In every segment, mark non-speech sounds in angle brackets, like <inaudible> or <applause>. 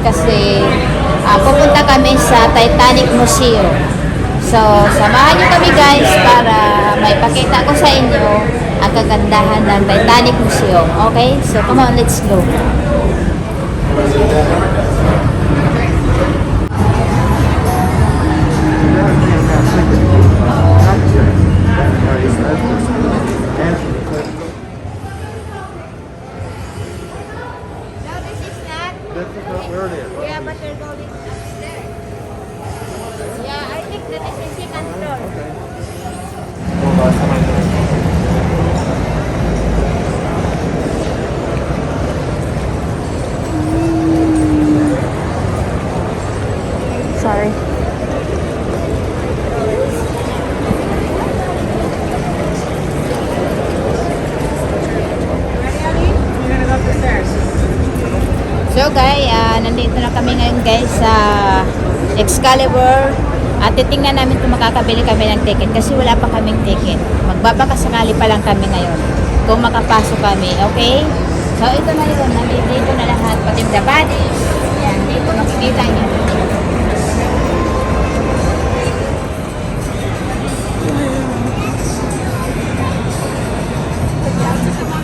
kasi ah, pupunta kami sa Titanic Museum. So, samahan niyo kami guys para may pakita ko sa inyo ang kagandahan ng Titanic Museum. Okay? So, come on, let's go. Excalibur at titingnan namin kung makakabili kami ng ticket kasi wala pa kaming ticket. Magbabakasakali pa lang kami ngayon kung makapasok kami, okay? So ito na yun, nandito na lahat, pati the body. Yan, dito makikita niyo.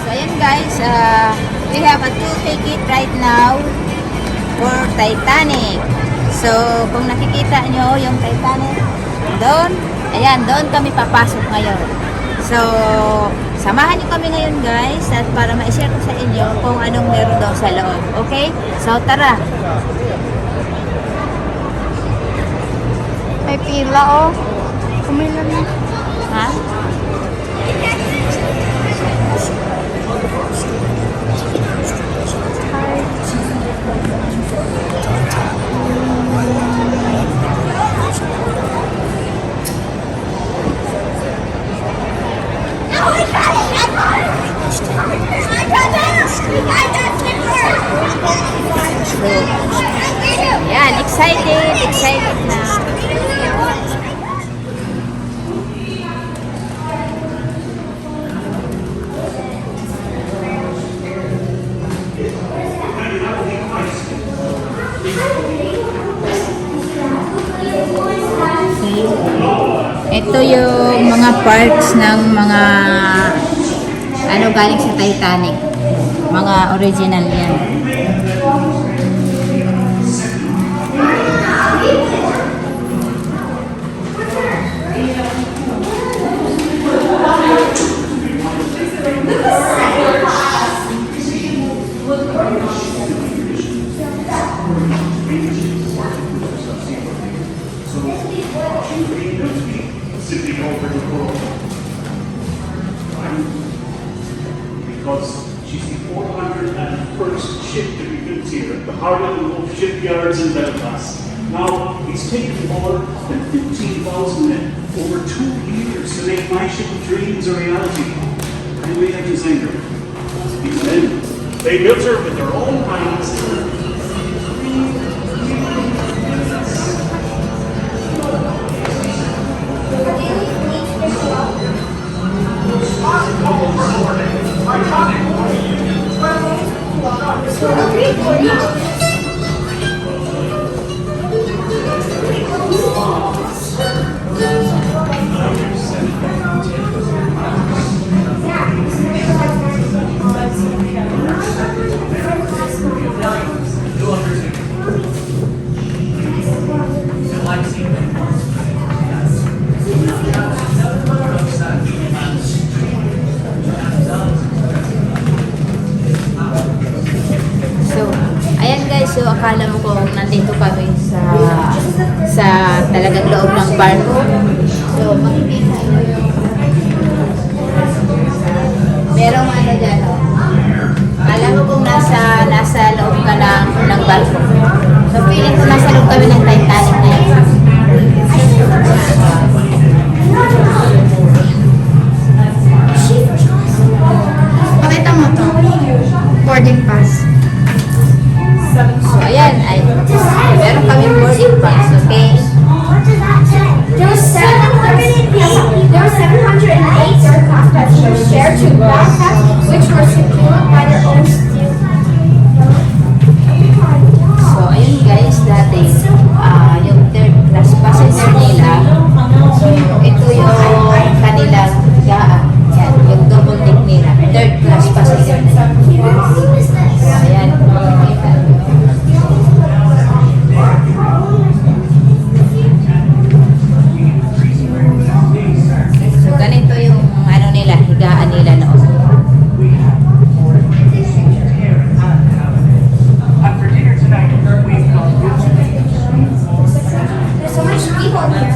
So ayan guys, uh, we have a two ticket right now for Titanic. So kung nakikita nyo yung Titanic, doon, ayan, doon kami papasok ngayon. So, samahan nyo kami ngayon guys at para ma-share ko sa inyo kung anong meron daw sa loob. Okay? So tara! May pila oh. Kumila na. Ha? Parts ng mga ano galing sa Titanic. Mga original yan. Because she's the 401st ship to be built here at the Harland shipyards in Belfast. Now, it's taken more than 15,000 men over two years to make my ship of dreams a reality. And we have designed her. These men, they built her with their own hands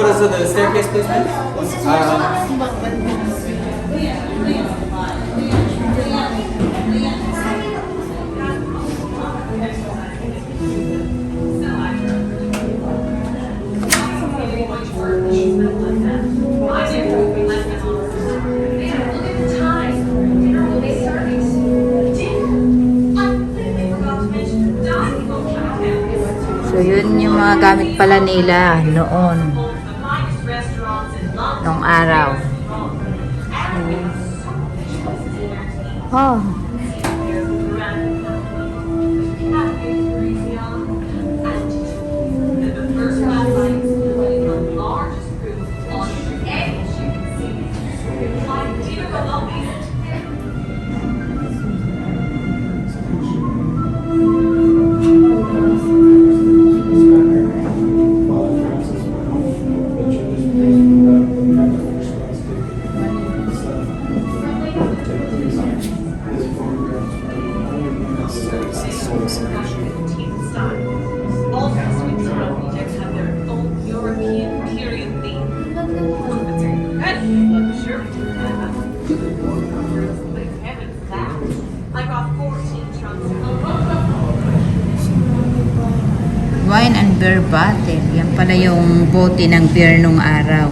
No photos of the staircase, please, ma'am? Uh, So yun yung mga gamit pala nila noon. Nung araw. Oh. Wine and beer bottle. Yan pala yung bote ng beer nung araw.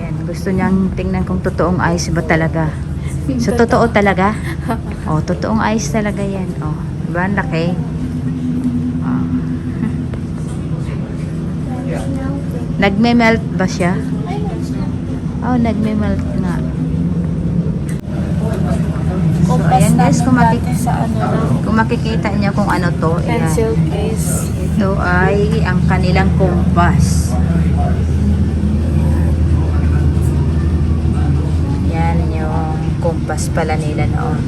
Yan, gusto niyang tingnan kung totoong ice ba talaga. So, totoo talaga? <laughs> oh, totoong ice talaga yan. Oh, diba? Ang laki. Oh. Nagme-melt ba siya? Oh, nagme-melt nga. So, ayan guys, kung, makik- ano kung makikita niyo kung ano to, ayan. Pencil case. Ito ay ang kanilang kompas. Yan yung kompas pala nila noon.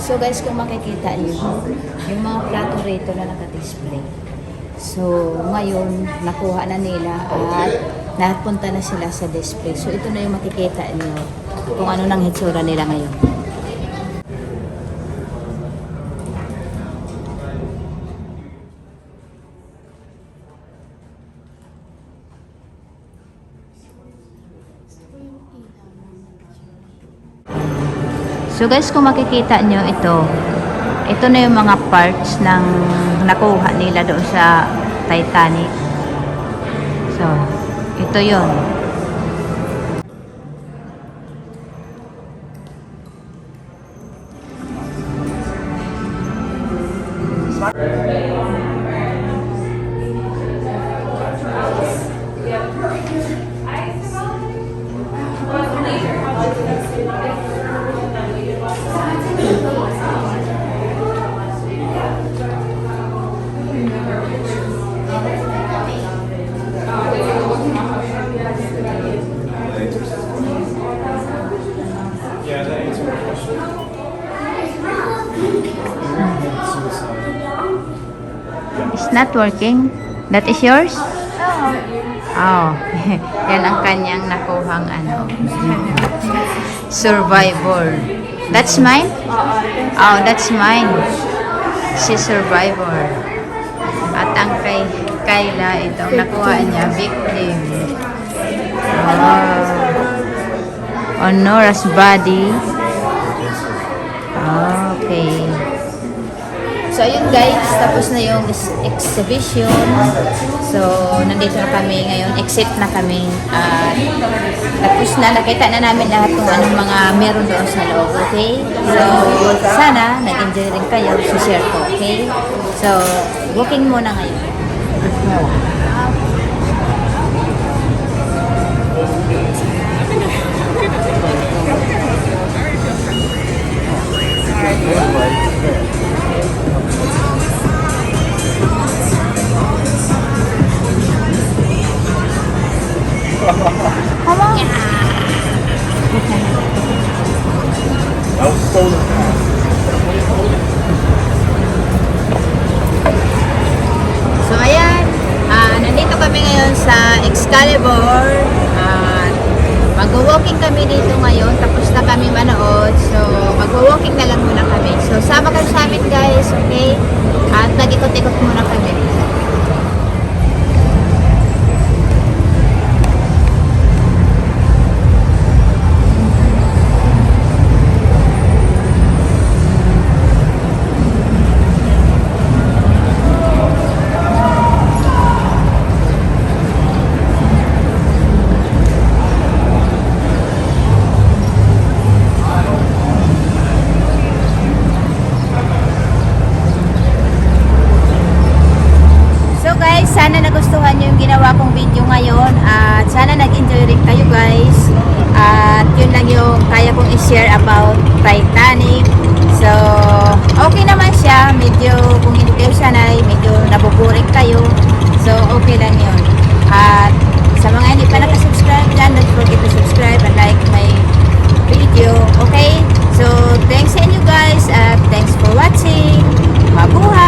So guys, kung makikita niyo, yung mga plato rito na naka-display. So, ngayon, nakuha na nila at napunta na sila sa display. So, ito na yung makikita niyo kung ano nang hitsura nila ngayon. So guys, kung makikita nyo ito, ito na yung mga parts ng nakuha nila doon sa Titanic. So, ito yon. Not working. That is yours? Oh. <laughs> Yan ang kanyang nakuhang ano. Survivor. That's mine? Oh, that's mine. Si Survivor. At ang kay Kayla, itong nakuha niya, victim. Wow. Honora's body. Okay. So, ayun guys, tapos na yung ex- exhibition. So, nandito na kami ngayon. Exit na kami. At tapos na, nakita na namin lahat kung anong mga meron doon sa loob, okay? So, sana nag-enjoy rin kayo. share ko, okay? So, walking muna ngayon. Excalibur. At mag-walking kami dito ngayon. Tapos na kami manood. So, mag-walking na lang muna kami. So, sama kayo sa amin guys. Okay? At nag-ikot-ikot muna kami. share about Titanic. So, okay naman siya. Medyo kung hindi siya na, medyo nabuburik kayo. So, okay lang yun. At sa mga hindi pa nakasubscribe dyan, don't forget to subscribe and like my video. Okay? So, thanks sa inyo guys at thanks for watching. Mabuhay!